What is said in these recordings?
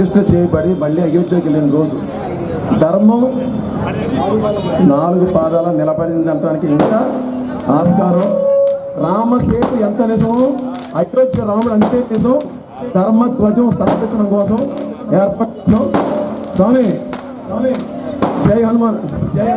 ఇవాళ ప్రతిష్ట చేయబడి మళ్ళీ అయోధ్యకి వెళ్ళిన రోజు ధర్మం నాలుగు పాదాల నిలబడింది అనడానికి ఇంకా ఆస్కారం. రామసేతు ఎంత నిజమో అయోధ్య రాముడు అంతే నిజం. ధర్మ ధ్వజం స్థాపించడం కోసం ఏర్పరచాం స్వామి స్వామి జై హనుమాన్ జై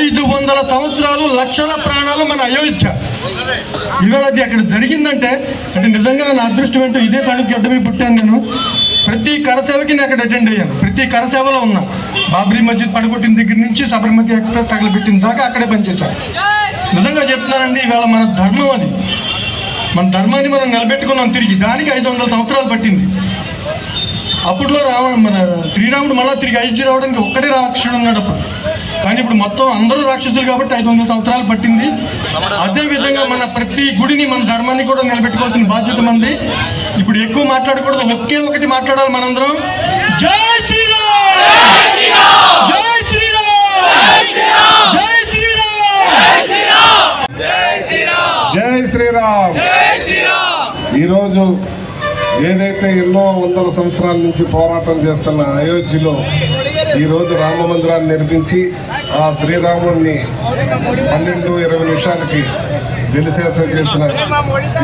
ఐదు వందల సంవత్సరాలు లక్షల ప్రాణాలు మన అయోధ్య. ఇవాళ అది అక్కడ జరిగిందంటే అంటే నిజంగా నా అదృష్టం ఏంటో ఇదే తణుకు గడ్డమీ పుట్టాను నేను. ప్రతి కరసేవకి నేను అక్కడ అటెండ్ అయ్యాను. ప్రతి కరసేవలో ఉన్నా. బాబ్రీ మస్జిద్ పడగొట్టిన దగ్గర నుంచి సబర్మతి ఎక్స్ప్రెస్ తగలబెట్టిన దాకా అక్కడే పనిచేశాను. నిజంగా చెప్తున్నానండి ఇవాళ మన ధర్మం అది. మన ధర్మాన్ని మనం నిలబెట్టుకున్నాం తిరిగి. దానికి ఐదు వందల సంవత్సరాలు పట్టింది. అప్పట్లో రావ మన శ్రీరాముడు మళ్ళా తిరిగి అయోధ్య రావడానికి ఒక్కడే రాక్షసుడు ఉన్నాడు అప్పుడు. కానీ ఇప్పుడు మొత్తం అందరూ రాక్షసులు కాబట్టి ఐదు వందల సంవత్సరాలు పట్టింది. అదే విధంగా మన ప్రతి గుడిని మన ధర్మాన్ని కూడా నిలబెట్టుకోవాల్సిన బాధ్యత మంది ఇప్పుడు ఎక్కువ మాట్లాడకూడదు ఒకే ఒకటి మాట్లాడాలి మనందరం. జై శ్రీరామ్! జై శ్రీరామ్! జై శ్రీరామ్! జై శ్రీరామ్! ఈరోజు ఏదైతే ఎన్నో వందల సంవత్సరాల నుంచి పోరాటం చేస్తున్న అయోధ్యలో ఈరోజు రామ మందిరాన్ని నిర్మించి ఆ శ్రీరాముడిని పన్నెండు ఇరవై నిమిషాలకి వెలిసేస చేసిన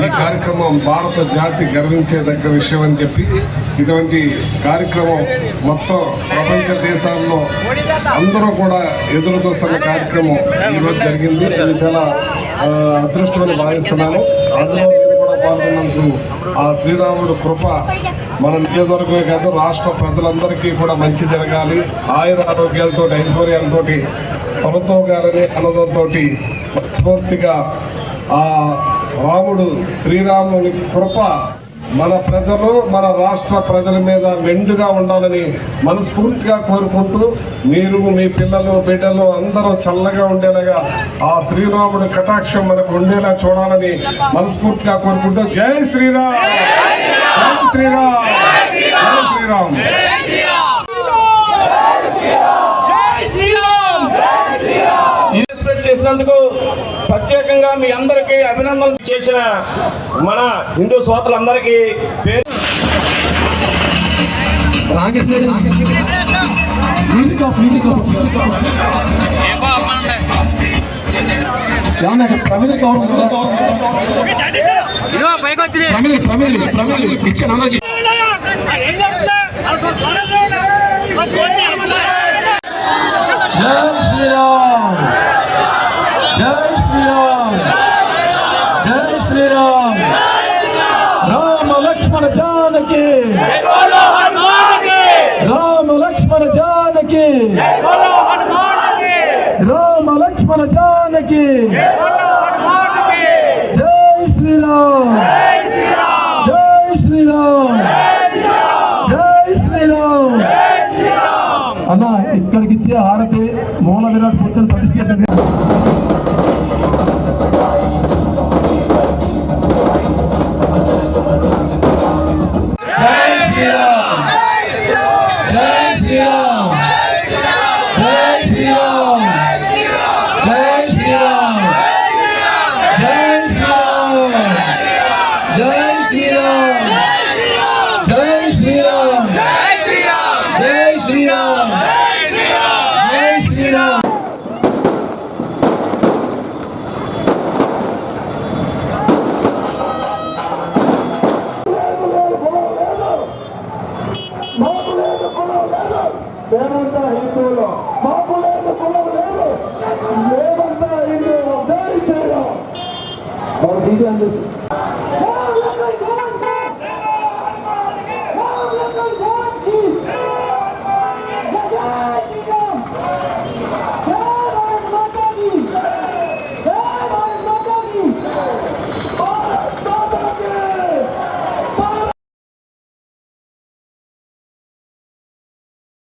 ఈ కార్యక్రమం భారత జాతి గర్వించేదగ్గ విషయం అని చెప్పి ఇటువంటి కార్యక్రమం మొత్తం ప్రపంచ దేశాల్లో అందరూ కూడా ఎదురు చూస్తున్న కార్యక్రమం ఈరోజు జరిగింది. నేను చాలా అదృష్టమని భావిస్తున్నాను. అందులో పాల్గొన్నందుకు ఆ శ్రీరాముడు కృప మన నియోజకవర్గమే కాదు రాష్ట్ర ప్రజలందరికీ కూడా మంచి జరగాలి. ఆయుర ఆరోగ్యాలతో ఐశ్వర్యాలతో త్వరతో గారనే అన్నదంతో స్ఫూర్తిగా ఆ రాముడు శ్రీరాముని కృప మన ప్రజలు మన రాష్ట్ర ప్రజల మీద మెండుగా ఉండాలని మనస్ఫూర్తిగా కోరుకుంటూ మీరు మీ పిల్లలు బిడ్డలు అందరూ చల్లగా ఉండేలాగా ఆ శ్రీరాముడి కటాక్షం మనకు ఉండేలా చూడాలని మనస్ఫూర్తిగా కోరుకుంటూ జై శ్రీరామ్! జై శ్రీరామ్! జై శ్రీరామ్! చేసినందుకు ప్రత్యేకంగా మీ అందరికీ అభినందనలు చేసిన మన హిందూ సోదరులందరికీ పేరు మ్యూజిక్ ఆఫ్ మ్యూజిక్ ఆఫ్ ఏమన్నా ఇక్కడ ప్రమిదలు కవర్ ఉందా ప్రమిదలు ప్రమిదలు ప్రమిదలు ఇచ్చాను అందరికి జై శ్రీరామ్ జై శ్రీరామ్ జై శ్రీరామ్ రామ లక్ష్మణ జానకి రామ లక్ష్మణ జానకి! రామ లక్ష్మణ జానకి! జై శ్రీరామ్! జై శ్రీరామ్! జై శ్రీరామ్! అన్న ఇక్కడికి ఇచ్చే హారతి మూల విరాట్ పూర్తిని ప్రతిష్ఠ